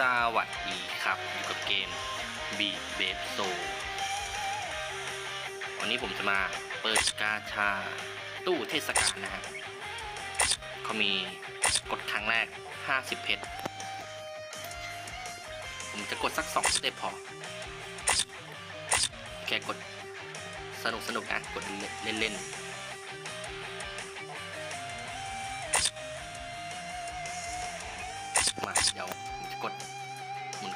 สวัสดีครับ อยู่กับเกม b b a b s o วันนี้ผมจะมาเปิดกาชา ตู้เทศกาลนะฮะเขามีกดครั้งแรก 50 เพชร ผมจะกดสัก2สเต็ปพอ แค่กดสนุกสนุกนะ กดเล่นเล่นมาเดี๋ยว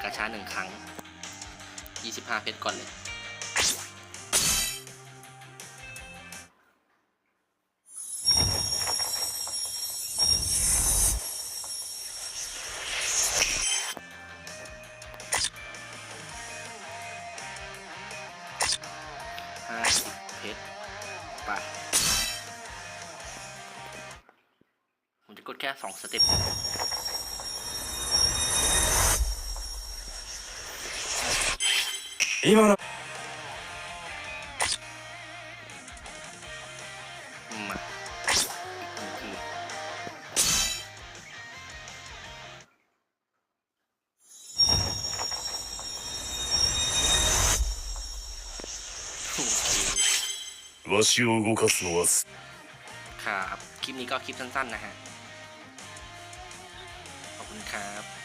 หมุนกาชาหนึ่งครั้ง 25 เพชรก่อนเลยห้าสิบเพชรไปผมจะกดแค่สองสเต็ป 今の มาอีกทีโอเค わしを動かすのはす ครับ คลิปนี้ก็คลิปสั้นๆนะฮะ ขอบคุณครับ